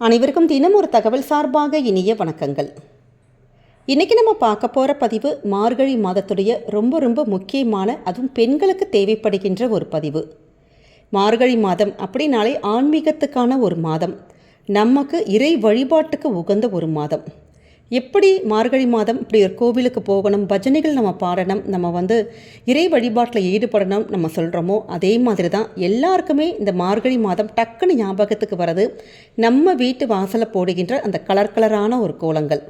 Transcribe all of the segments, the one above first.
அனைவருக்கும் தினம் ஒரு தகவல் சார்பாக இனிய வணக்கங்கள். இன்றைக்கி நம்ம பார்க்க போகிற பதிவு மார்கழி மாதத்துடைய ரொம்ப ரொம்ப முக்கியமான அதுவும் பெண்களுக்கு தேவைப்படுகின்ற ஒரு பதிவு. மார்கழி மாதம் அப்படின்னாலே ஆன்மீகத்துக்கான ஒரு மாதம். நமக்கு இறை வழிபாட்டுக்கு உகந்த ஒரு மாதம். எப்படி மார்கழி மாதம் இப்படி ஒரு கோவிலுக்கு போகணும் பஜனைகள் நம்ம பாடணும் நம்ம வந்து இறை வழிபாட்டில் ஈடுபடணும் நம்ம சொல்கிறோமோ அதே மாதிரி தான் எல்லாருக்குமே இந்த மார்கழி மாதம் டக்குன்னு ஞாபகத்துக்கு வர்றது நம்ம வீட்டு வாசலை போடுகின்ற அந்த கலர் கலரான ஒரு கோலங்கள்.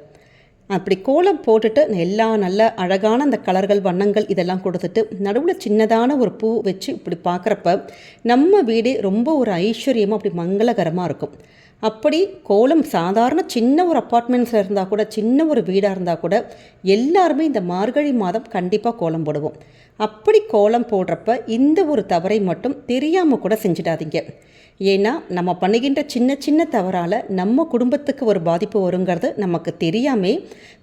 அப்படி கோலம் போட்டுட்டு எல்லா நல்ல அழகான அந்த கலர்கள் வண்ணங்கள் இதெல்லாம் கொடுத்துட்டு நடுவில் சின்னதான ஒரு பூ வச்சு இப்படி பார்க்குறப்ப நம்ம வீடே ரொம்ப ஒரு ஐஸ்வர்யமாக அப்படி மங்களகரமாக இருக்கும். அப்படி கோலம் சாதாரண சின்ன ஒரு அப்பார்ட்மெண்ட்ஸில் இருந்தால் கூட சின்ன ஒரு வீடாக இருந்தால் கூட எல்லாருமே இந்த மார்கழி மாதம் கண்டிப்பாக கோலம் போடுவோம். அப்படி கோலம் போடுறப்ப இந்த ஒரு தவறை மட்டும் தெரியாமல் கூட செஞ்சிடாதீங்க. ஏன்னா நம்ம பண்ணுகின்ற சின்ன சின்ன தவறால் நம்ம குடும்பத்துக்கு ஒரு பாதிப்பு வருங்கிறது நமக்கு தெரியாமே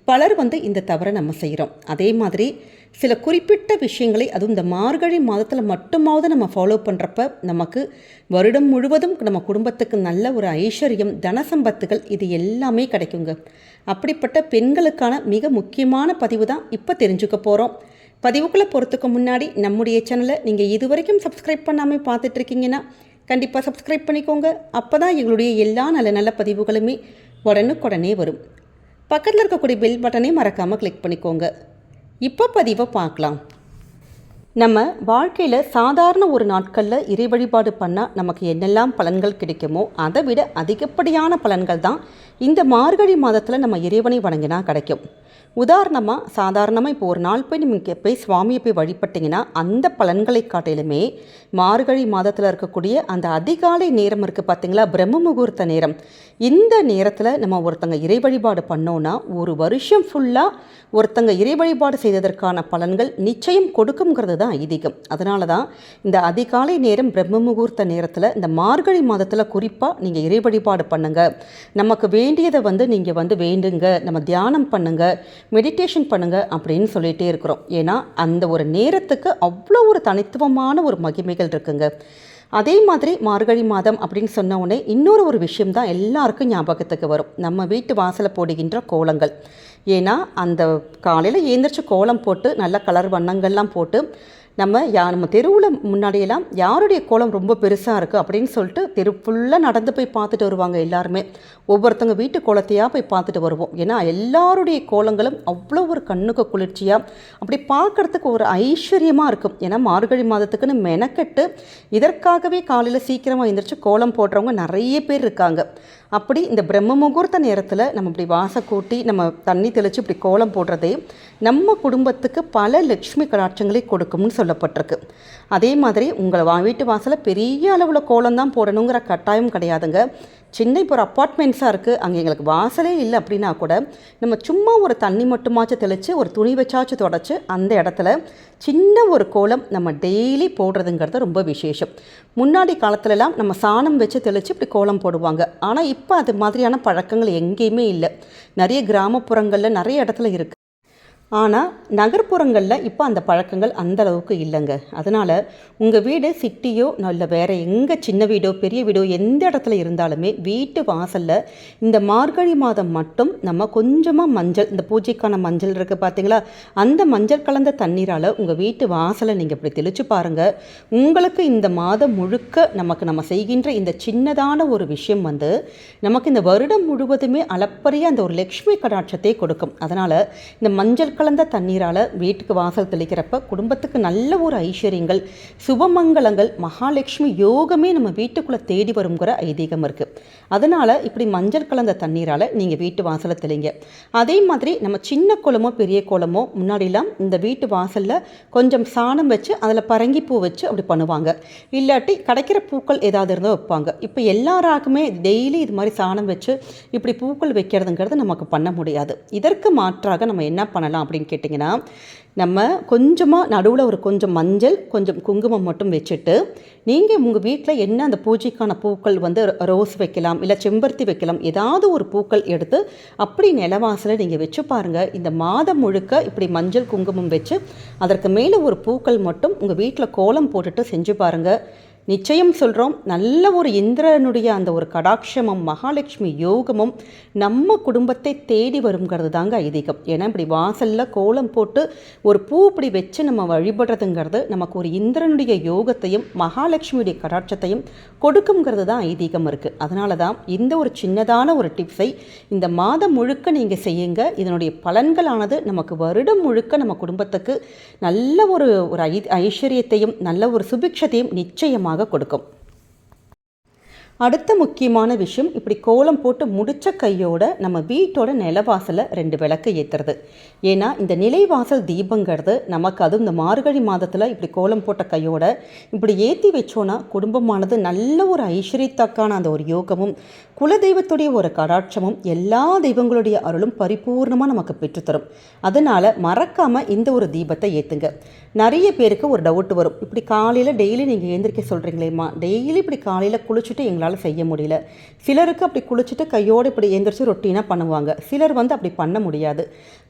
பலர் வந்து இந்த தவறை நம்ம செய்கிறோம் அதே மாதிரி சில குறிப்பிட்ட விஷயங்களை அதுவும் இந்த மார்கழி மாதத்தில் மட்டுமாவது நம்ம ஃபாலோ பண்ணுறப்ப நமக்கு வருடம் முழுவதும் நம்ம குடும்பத்துக்கு நல்ல ஒரு ஐஸ்வர்யம் தனசம்பத்துகள் இது எல்லாமே கிடைக்குங்க. அப்படிப்பட்ட பெண்களுக்கான மிக முக்கியமான பதிவு தான் இப்போ தெரிஞ்சுக்க போகிறோம் பதிவுக்குள்ளே போகிறதுக்கு முன்னாடி நம்முடைய சேனலை நீங்கள் இதுவரைக்கும் சப்ஸ்கிரைப் பண்ணாமல் பார்த்துட்ருக்கீங்கன்னா கண்டிப்பாக சப்ஸ்கிரைப் பண்ணிக்கோங்க. அப்போ தான் எங்களுடைய எல்லா நல்ல நல்ல பதிவுகளுமே உடனுக்குடனே வரும். பக்கத்தில் இருக்கக்கூடிய பெல் பட்டனை மறக்காமல் கிளிக் பண்ணிக்கோங்க. இப்போ பதிவை பார்க்கலாம். நம்ம வாழ்க்கையில் சாதாரண ஒரு நாட்களில் இறை வழிபாடு பண்ணால் நமக்கு என்னெல்லாம் பலன்கள் கிடைக்குமோ அதை விட அதிகப்படியான பலன்கள் தான் இந்த மார்கழி மாதத்தில் நம்ம இறைவனை வணங்கினா கிடைக்கும். உதாரணமாக சாதாரணமாக இப்போ ஒரு நாள் போய் நீங்கள் போய் சுவாமியை போய் வழிபட்டிங்கன்னா அந்த பலன்களை காட்டிலுமே மார்கழி மாதத்தில் இருக்கக்கூடிய அந்த அதிகாலை நேரம் இருக்குது பார்த்தீங்களா பிரம்ம முகூர்த்த நேரம். இந்த நேரத்தில் நம்ம ஒருத்தங்க இறை வழிபாடு பண்ணோன்னா ஒரு வருஷம் ஃபுல்லாக ஒருத்தங்க இறை வழிபாடு செய்ததற்கான பலன்கள் நிச்சயம் கொடுக்குங்கிறது தான் ஐதீகம். அதனால தான் இந்த அதிகாலை நேரம் பிரம்ம முகூர்த்த நேரத்தில் இந்த மார்கழி மாதத்தில் குறிப்பாக நீங்கள் இறை வழிபாடு பண்ணுங்கள் நமக்கு வேண்டியதை வந்து நீங்கள் வந்து வேண்டுங்க. நம்ம தியானம் பண்ணுங்கள் மெடிடேஷன் பண்ணுங்கள் அப்படின்னு சொல்லிகிட்டே இருக்கிறோம். ஏன்னா அந்த ஒரு நேரத்துக்கு அவ்வளோ ஒரு தனித்துவமான ஒரு மகிமைகள் இருக்குங்க. அதே மாதிரி மார்கழி மாதம் அப்படின்னு சொன்ன உடனே இன்னொரு ஒரு விஷயம் தான் எல்லாருக்கும் ஞாபகத்துக்கு வரும். நம்ம வீட்டு வாசலில் போடுகின்ற கோலங்கள். ஏன்னா அந்த காலையில் ஏந்திரிச்சு கோலம் போட்டு நல்ல கலர் வண்ணங்கள்லாம் போட்டு நம்ம யா நம்ம தெருவில் முன்னாடியெல்லாம் யாருடைய கோலம் ரொம்ப பெருசாக இருக்குது அப்படின்னு சொல்லிட்டு தெரு ஃபுல்லாக நடந்து போய் பார்த்துட்டு வருவாங்க எல்லாருமே. ஒவ்வொருத்தங்க வீட்டு கோலத்தையாக போய் பார்த்துட்டு வருவோம். ஏன்னா எல்லாருடைய கோலங்களும் அவ்வளோ ஒரு கண்ணுக்கு குளிர்ச்சியாக அப்படி பார்க்குறதுக்கு ஒரு ஐஸ்வர்யமாக இருக்கும். ஏன்னா மார்கழி மாதத்துக்குன்னு மெனக்கெட்டு இதற்காகவே காலையில் சீக்கிரமாக எழுந்திரிச்சு கோலம் போடுறவங்க நிறைய பேர் இருக்காங்க. அப்படி இந்த பிரம்ம முகூர்த்த நேரத்தில் நம்ம இப்படி வாச கூட்டி நம்ம தண்ணி தெளித்து இப்படி கோலம் போடுறதே நம்ம குடும்பத்துக்கு பல லக்ஷ்மி கடாட்சங்களை கொடுக்கும்னு சொல்லி சொல்லப்பட்டிருக்கு. அதே மாதிரி உங்களை வா வீட்டு வாசலில் பெரிய அளவில் கோலம் தான் போடணுங்கிற கட்டாயம் கிடையாதுங்க. சின்ன இப்போ ஒரு அப்பார்ட்மெண்ட்ஸாக இருக்குது அங்கே எங்களுக்கு வாசலே இல்லை அப்படின்னா கூட நம்ம சும்மா ஒரு தண்ணி மட்டுமாச்சும் தெளித்து ஒரு துணி வச்சாச்சும் தொடச்சி அந்த இடத்துல சின்ன ஒரு கோலம் நம்ம டெய்லி போடுறதுங்கிறது ரொம்ப விசேஷம். முன்னாடி காலத்துலலாம் நம்ம சாணம் வச்சு தெளித்து இப்படி கோலம் போடுவாங்க. ஆனால் இப்போ அது மாதிரியான பழக்கங்கள் எங்கேயுமே இல்லை. நிறைய கிராமப்புறங்களில் நிறைய இடத்துல இருக்குது ஆனால் நகர்ப்புறங்களில் இப்போ அந்த பழக்கங்கள் அந்த அளவுக்கு இல்லைங்க. அதனால் உங்கள் வீடு சிட்டியோ இல்லை வேறு எங்கே சின்ன வீடோ பெரிய வீடோ எந்த இடத்துல இருந்தாலுமே வீட்டு வாசலில் இந்த மார்கழி மாதம் மட்டும் நம்ம கொஞ்சமாக மஞ்சள் இந்த பூஜைக்கான மஞ்சள் இருக்குது பார்த்தீங்களா அந்த மஞ்சள் கலந்த தண்ணீரால் உங்கள் வீட்டு வாசலை நீங்கள் இப்படி தெளித்து பாருங்கள் உங்களுக்கு இந்த மாதம் முழுக்க நமக்கு நம்ம செய்கின்ற இந்த சின்னதான ஒரு விஷயம் வந்து நமக்கு இந்த வருடம் முழுவதுமே அளப்பரிய அந்த ஒரு லக்ஷ்மி கடாட்சத்தை கொடுக்கும். அதனால் இந்த மஞ்சள் கலந்த தண்ணீரால் வீட்டுக்கு வாசல் தெளிக்கிறப்ப குடும்பத்துக்கு நல்ல ஒரு ஐஸ்வர்யங்கள் சுபமங்கலங்கள் மகாலட்சுமி யோகமே நம்ம வீட்டுக்குள்ளே தேடி வருங்கிற ஐதீகம் இருக்குது அதனால் இப்படி மஞ்சள் கலந்த தண்ணீரால் நீங்கள் வீட்டு வாசலை தெளிங்க. அதே மாதிரி நம்ம சின்ன குளமோ பெரிய குளமோ முன்னாடிலாம் இந்த வீட்டு வாசலில் கொஞ்சம் சாணம் வச்சு அதில் பரங்கி பூ வச்சு அப்படி பண்ணுவாங்க. இல்லாட்டி கிடைக்கிற பூக்கள் ஏதாவது இருந்தால் வைப்பாங்க. இப்போ எல்லாராக்குமே டெய்லி இது மாதிரி சாணம் வச்சு இப்படி பூக்கள் வைக்கிறதுங்கிறது நமக்கு பண்ண முடியாது. இதற்கு மாற்றாக நம்ம என்ன பண்ணலாம்? அப்படின்னு கேட்டிங்கன்னா நம்ம கொஞ்சமாக நடுவில் ஒரு கொஞ்சம் மஞ்சள் கொஞ்சம் குங்குமம் மட்டும் வச்சுட்டு நீங்கள் உங்கள் வீட்டில் என்ன அந்த பூஜைக்கான பூக்கள் வந்து ரோஸ் வைக்கலாம் இல்லை செம்பருத்தி வைக்கலாம் ஏதாவது ஒரு பூக்கள் எடுத்து அப்படி நிலவாசலை நீங்கள் வச்சு பாருங்கள் இந்த மாதம் முழுக்க இப்படி மஞ்சள் குங்குமம் வச்சு அதற்கு மேலே ஒரு பூக்கள் மட்டும் உங்கள் வீட்டில் கோலம் போட்டுட்டு செஞ்சு பாருங்கள் நிச்சயம் சொல்கிறோம் நல்ல ஒரு இந்திரனுடைய அந்த ஒரு கடாட்சமும் மகாலட்சுமி யோகமும் நம்ம குடும்பத்தை தேடி வருங்கிறது தாங்க ஐதீகம். ஏன்னா இப்படி வாசலில் கோலம் போட்டு ஒரு பூ இப்படி வச்சு நம்ம வழிபடுறதுங்கிறது நமக்கு ஒரு இந்திரனுடைய யோகத்தையும் மகாலட்சுமியுடைய கடாட்சத்தையும் கொடுக்குங்கிறது தான் ஐதீகம் இருக்குது அதனால தான் இந்த ஒரு சின்னதான ஒரு டிப்ஸை இந்த மாதம் முழுக்க நீங்கள் செய்யுங்க. இதனுடைய பலன்களானது நமக்கு வருடம் முழுக்க நம்ம குடும்பத்துக்கு நல்ல ஒரு ஒரு ஐ ஐஸ்வர்யத்தையும் நல்ல ஒரு சுபிக்ஷத்தையும் நிச்சயமாக கொடுக்கும். அடுத்த முக்கியமான விஷயம் இப்படி கோலம் போட்டு முடித்த கையோட நம்ம வீட்டோட நிலவாசலை ரெண்டு விளக்கு ஏற்றுறது ஏன்னா இந்த நிலைவாசல் தீபங்கிறது நமக்கு அதுவும் இந்த மார்கழி மாதத்தில் இப்படி கோலம் போட்ட கையோட இப்படி ஏற்றி வச்சோன்னா குடும்பமானது நல்ல ஒரு ஐஸ்வர்யத்தக்கான அந்த ஒரு யோகமும் குலதெய்வத்துடைய ஒரு கடாட்சமும் எல்லா தெய்வங்களுடைய அருளும் பரிபூர்ணமாக நமக்கு பெற்றுத்தரும். அதனால் மறக்காமல் இந்த ஒரு தீபத்தை ஏற்றுங்க நிறைய பேருக்கு ஒரு டவுட் வரும். இப்படி காலையில் டெய்லி நீங்கள் எழுந்திரிக்க சொல்கிறீங்களேம்மா டெய்லி இப்படி காலையில் குளிச்சுட்டு எங்களை அவங்களால செய்ய முடியல. சிலருக்கு அப்படி குளிச்சுட்டு கையோடு இப்படி எந்திரிச்சு ரொட்டீனாக பண்ணுவாங்க. சிலர் வந்து அப்படி பண்ண முடியாது.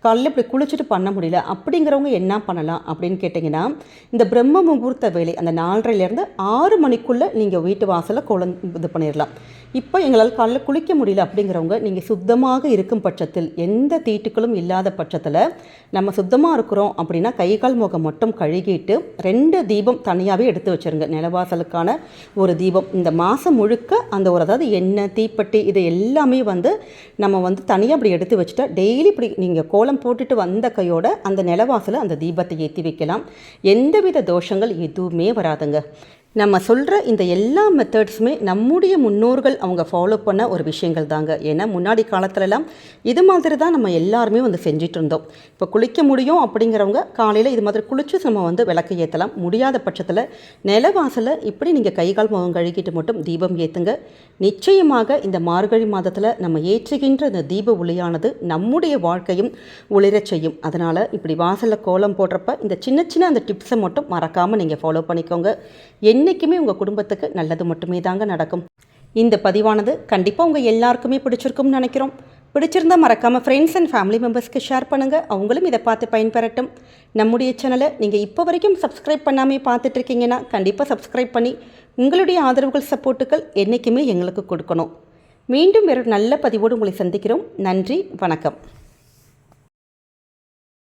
காலையில் இப்படி குளிச்சுட்டு பண்ண முடியல. அப்படிங்கிறவங்க என்ன பண்ணலாம் அப்படின்னு கேட்டிங்கன்னா இந்த பிரம்ம முகூர்த்த வேலை அந்த நாலரைலேருந்து ஆறு மணிக்குள்ளே நீங்கள் வீட்டு வாசலில் குழந்தை இது பண்ணிடலாம் இப்போ எங்களால் காலையில் குளிக்க முடியல அப்படிங்கிறவங்க நீங்கள் சுத்தமாக இருக்கும் பட்சத்தில் எந்த தீட்டுக்களும் இல்லாத பட்சத்தில் நம்ம சுத்தமாக இருக்கிறோம் அப்படின்னா கை கால் முகம் மட்டும் கழுகிட்டு ரெண்டு தீபம் தனியாகவே எடுத்து வச்சுருங்க. நிலவாசலுக்கான ஒரு தீபம். இந்த மாதம் முழுக்க அந்த ஒரு அதாவது எண்ணெய் தீப்பெட்டி இது எல்லாமே வந்து நம்ம வந்து தனியாக அப்படி எடுத்து வச்சுட்டா டெய்லி இப்படி நீங்கள் கோலம் போட்டுட்டு வந்த கையோட அந்த நிலவாசலை அந்த தீபத்தை ஏற்றி வைக்கலாம். எந்தவித தோஷங்கள் எதுவுமே வராதுங்க. நம்ம சொல்கிற இந்த எல்லா மெத்தட்ஸுமே நம்முடைய முன்னோர்கள் அவங்க ஃபாலோ பண்ண ஒரு விஷயங்கள் தாங்க. ஏன்னா முன்னாடி காலத்துலலாம் இது மாதிரி தான் நம்ம எல்லாருமே வந்து செஞ்சிட்டு இருந்தோம். இப்போ குளிக்க முடியும் அப்படிங்கிறவங்க காலையில் இது மாதிரி குளிச்சு நம்ம வந்து விளக்கு ஏற்றலாம் முடியாத பட்சத்தில் நிலவாசலில் இப்படி நீங்கள் கை கால் முகம் கழுகிட்டு மட்டும் தீபம் ஏற்றுங்க நிச்சயமாக இந்த மார்கழி மாதத்தில் நம்ம ஏற்றுகின்ற இந்த தீப ஒளியானது நம்முடைய வாழ்க்கையும் ஒளிரச் செய்யும். அதனால் இப்படி வாசலில் கோலம் போடுறப்ப இந்த சின்ன சின்ன அந்த டிப்ஸை மட்டும் மறக்காமல் நீங்கள் ஃபாலோ பண்ணிக்கோங்க. என் என்றைக்குமே உங்கள் குடும்பத்துக்கு நல்லது மட்டுமே தாங்க நடக்கும். இந்த பதிவானது கண்டிப்பாக உங்கள் எல்லாருக்குமே பிடிச்சிருக்கும்னு நினைக்கிறோம். பிடிச்சிருந்தா மறக்காமல் ஃப்ரெண்ட்ஸ் அண்ட் ஃபேமிலி மெம்பர்ஸ்க்கு ஷேர் பண்ணுங்கள் அவங்களும் இதை பார்த்து பயன்பெறட்டும். நம்முடைய சேனலை நீங்கள் இப்போ வரைக்கும் சப்ஸ்கிரைப் பண்ணாமே பார்த்துட்ருக்கீங்கன்னா கண்டிப்பாக சப்ஸ்கிரைப் பண்ணி உங்களுடைய ஆதரவுகள் சப்போர்ட்டுகள் என்றைக்குமே எங்களுக்கு கொடுக்கணும். மீண்டும் வேறு நல்ல பதிவோடு உங்களை சந்திக்கிறோம். நன்றி வணக்கம்.